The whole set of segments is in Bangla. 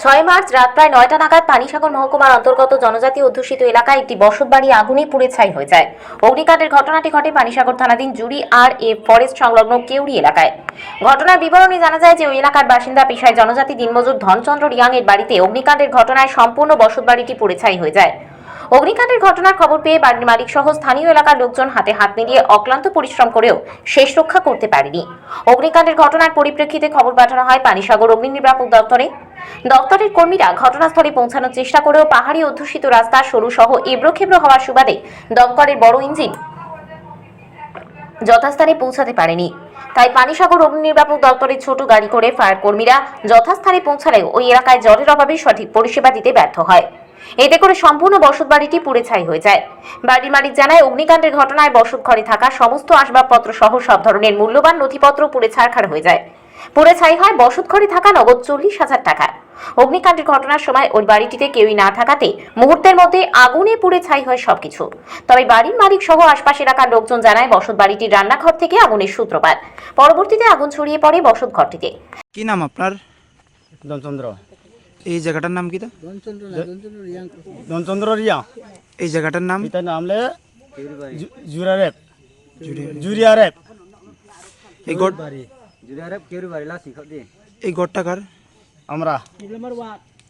ছয় মার্চ রাত প্রায় নয়টা নাগাদ পানিসাগর মহকুমার অন্তর্গত জনজাতি অধ্যুষিত এলাকায় একটি বসতবাড়ি আগুনে পুড়ে ছাই হয়ে যায়। অগ্নিকাণ্ডের ঘটনাটি ঘটে পানিসাগর থানাধীন জুড়ি আর এ ফরেস্ট সংলগ্ন কেউড়ি এলাকায়। ঘটনার বিবরণে জানা যায় যে ওই এলাকার বাসিন্দা পেশায় জনজাতি দিনমজুর ধনচন্দ্র রিয়াং এর বাড়িতে অগ্নিকাণ্ডের ঘটনায় সম্পূর্ণ বসতবাড়িটি পুড়ে ছাই হয়ে যায়। অগ্নিকাণ্ডের ঘটনার খবর পেয়ে বাড়ির মালিক সহ স্থানীয় এলাকার লোকজন হাতে হাত মিলিয়ে অক্লান্ত পরিশ্রম করেও শেষ রক্ষা করতে পারেনি। অগ্নিকাণ্ডের ঘটনার পরিপ্রেক্ষিতে খবর পাঠানো হয় পানিসাগর অগ্নি নির্বাপক দপ্তরে। দপ্তরের কর্মীরা ঘটনাস্থলে পৌঁছানোর চেষ্টা করেও পাহাড়ি অধ্যুষিত রাস্তা, সরু সহ এবড়োখেবড়ো হওয়ার সুবাদে দমকলের বড় ইঞ্জিন। যথাস্থানে পৌঁছাতে পারেনি। তাই পানিসাগর অগ্নি নির্বাপক দপ্তরের ছোট গাড়ি করে ফায়ার কর্মীরা যথাস্থানে পৌঁছালেও ওই এলাকায় জলের অভাবে সঠিক পরিষেবা দিতে ব্যর্থ হয়। এতে করে সম্পূর্ণ বসত বাড়িটি পুড়ে ছাই হয়ে যায়। বাড়ির মালিক জানায়, অগ্নিকাণ্ডের ঘটনায় বসত ঘরে থাকা সমস্ত আসবাবপত্র সহ সব ধরনের মূল্যবান নথিপত্র পুড়ে ছারখার হয়ে যায়। পুড়ে ছাই হয় বসত ঘরে থাকা নগদ চল্লিশ হাজার টাকা অগ্নিকাণ্ডের ঘটনার সময় ওই বাড়িটিতে কেউই না থাকাতে মুহূর্তের মধ্যে আগুনে পুড়ে ছাই হয় সবকিছু। তবে বাড়ির মালিক সহ আশপাশ এলাকার লোকজন জানায় বসত বাড়িটির রান্নাঘর থেকে আগুনের সূত্রপাত। পরবর্তীতে আগুন ছড়িয়ে পড়ে বসত ঘরটিতে। কি নাম আপনার? ধনচন্দ্র এই জায়গাটার নাম কি তা? ধনচন্দ্র রিয়া। এই জায়গাটার নাম? ইতার নামলে জুরা রেপ জুরিয়া রেপ এই গড় এই গড়টা কার? আমরা।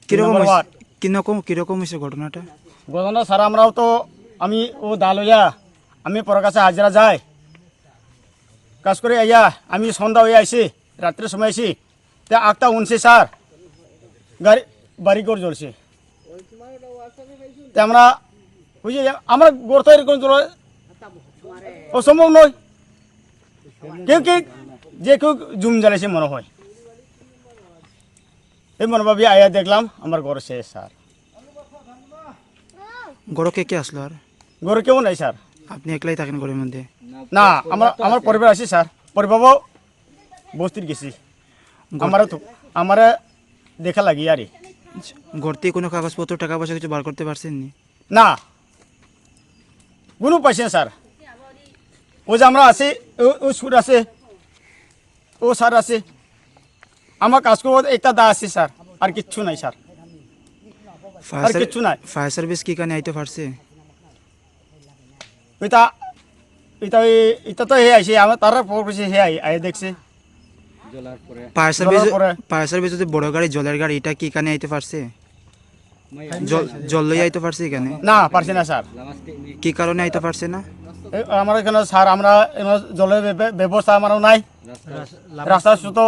কীরকম হয়েছে-। কীরকম কীরকম হয়েছে ঘটনাটা? গতনা স্যার আমরাও তো আমি ও দা লইয়া আমি পর কাছে হাজিরা যাই। কাজ করে আইয়া আমি সন্ধ্যা হয়ে আইসি রাত্রের সময় আইসি তে আটটা উনছে স্যার। গাড়ি বাড়ি করে জ্বলছে। তে আমরা বুঝি আমরা গোর তো এরকম চলো অসম্ভব নয়। কেউ কেউ যে কেউ জুম জ্বালাইছে মনে হয়। এই মনোভাবী আইয়া দেখলাম আমার ঘর শেষ স্যার। গড় কে কে আসলো আর? ঘরে কেউ নাই স্যার। আপনি একলাই থাকেন ঘরের মধ্যে? না আমার আমার পরিবার আছে স্যার। পরিবারও বস্তির গেছি। আমার তো আমার দেখা লাগি আরে। ঘর থেকে কোনো কাগজপত্র টাকা পয়সা কিছু বার করতে পারছেন নি? না। কোনো পাইছে না স্যার। ও যে আমরা আছি ও- ও সুর আছে। ও স্যার আছে। আমার কাজ করব একটা দা আছে স্যার। আর কিচ্ছু নাই স্যার। আর কিচ্ছু নাই। ফায়ার সার্ভিস কি কানে আইতে পারছে? এটা এটা এটা তো হে আইছে আমার তারা পর করছে হে আই আই দেখছে। Fire service. ফায়ার সার্ভিস যদি বড় গাড়ি জলের গাড়ি এটা কি কানে আইতে পারছে? জল লই আইতে পারছে এখানে না পারছে না স্যার। কি কারণে আইতে পারছে না? আমার এখানে স্যার আমরা জলের ব্য- ব্যবস্থা আমারও নাই। রাস্তা সুতো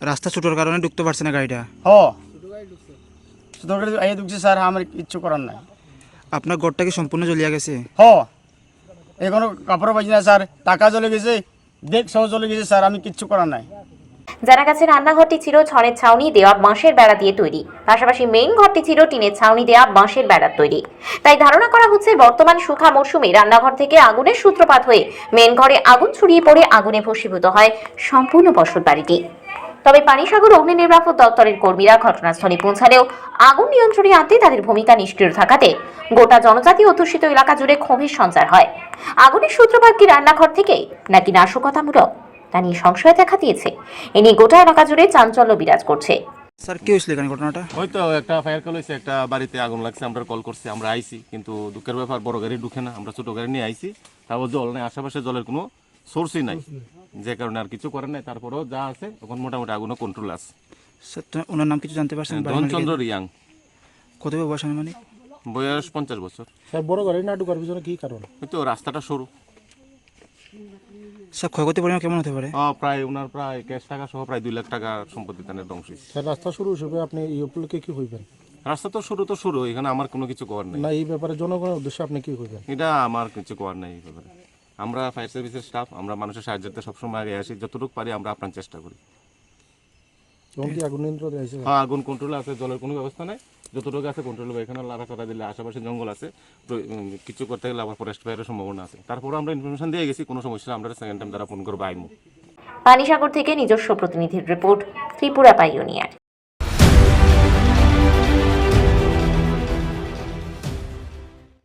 রাস্তা ছোটোর কারণে ঢুকতে পারছে না গাড়িটা? হ সুতো করে এই ঢুকছে স্যার আমার কিচ্ছু করার নাই। আপনার ঘরটা কি সম্পূর্ণ জ্বলিয়া গেছে? হ এখনও কাপড় পাইছি না স্যার টাকা চলে গেছে দেখ সহ চলে গেছে স্যার আমি কিচ্ছু করার নাই। জানা গেছে, রান্নাঘরটি ছিল ছনের ছাউনি দেওয়া বাঁশের বেড়া দিয়ে তৈরি। পাশাপাশি মেইন ঘরটি ছিল টিনের ছাউনি দেওয়া বাঁশের বেড়ার তৈরি। তাই ধারণা করা হচ্ছে, বর্তমান সুখা মৌসুমে রান্নাঘর থেকে আগুনের সূত্রপাত হয়ে মেন ঘরে আগুন ছড়িয়ে পড়ে আগুনে ভস্মীভূত হয় সম্পূর্ণ বসত বাড়িটি। তবে পানিসাগর অগ্নি নির্বাপক দপ্তরের কর্মীরা ঘটনাস্থলে পৌঁছালেও আগুন নিয়ন্ত্রণে আনতে তাদের ভূমিকা নিষ্ক্রিয় থাকাতে গোটা জনজাতি অধ্যুষিত এলাকা জুড়ে ক্ষোভের সঞ্চার হয়। আগুনের সূত্রপাত কি রান্নাঘর থেকে নাকি নাশকতামূলক? তা নিয়ে সংশয় দেখা দিয়েছে এ নিয়ে গোটা এলাকা জুড়ে চাঞ্চল্য বিরাজ করছে স্যার কি হয়েছিল এখানে ঘটনাটা ওই তো একটা ফায়ার কল হয়েছে একটা বাড়িতে আগুন লাগছে আমরা কল করছি আমরা আইছি কিন্তু দুঃখের ব্যাপার বড় গাড়ি ঢুকে না আমরা ছোট গাড়ি নিয়ে আইছি তারপর জল নেই আশেপাশে জলের কোনো সোর্সই নাই যে কারণে আর কিছু করার নাই তারপরেও যা আছে এখন মোটামুটি আগুনও কন্ট্রোল আছে স্যার ওনার নাম কিছু জানতে পারছেন? ধনচন্দ্র রিয়াং কত বয়স মানে বয়স পঞ্চাশ বছর স্যার বড় গাড়ি না ঢুকার পিছনে কি কারণ ওই তো রাস্তাটা সরু স্যার ক্ষয়ক্ষতির পরিমাণ কেমন হতে পারে? প্রায় ওনার প্রায় ক্যাশ টাকা সহ প্রায় দুই লাখ টাকা সম্পত্তি তানের ধ্বংস হয়েছে। স্যার রাস্তা শুরু হিসেবে আপনি এই উপলক্ষে কি হইবেন? রাস্তা তো শুরু তো শুরু এখানে আমার কোনো কিছু করার নেই। না এই ব্যাপারে জনগণের উদ্দেশ্যে আপনি কি হইবেন? এটা আমার কিছু করার নেই এই ব্যাপারে। আমরা ফায়ার সার্ভিসের স্টাফ আমরা মানুষের সাহায্যতে সবসময় আগে আসি যতটুকু পারি আমরা আপনার চেষ্টা করি এবং কি আগুন নিয়ন্ত্রণ দিয়েছে হ্যাঁ আগুন কন্ট্রোল আছে জলের কোনো ব্যবস্থা নাই। যতটুকু আছে কন্ট্রোল হবে। এখানে লাড়া চাড়া দিলে আশেপাশে জঙ্গল আছে। তো কিছু করতে গেলে আবার ফরেস্ট ফায়ারের সম্ভাবনা আছে। তারপরে আমরা ইনফরমেশন দিয়ে গেছি কোনো সমস্যা আমরা সেকেন্ড টাইম দ্বারা ফোন করব আইমু। পানিসাগর থেকে নিজস্ব প্রতিনিধির রিপোর্ট ত্রিপুরা পাইওনিয়ার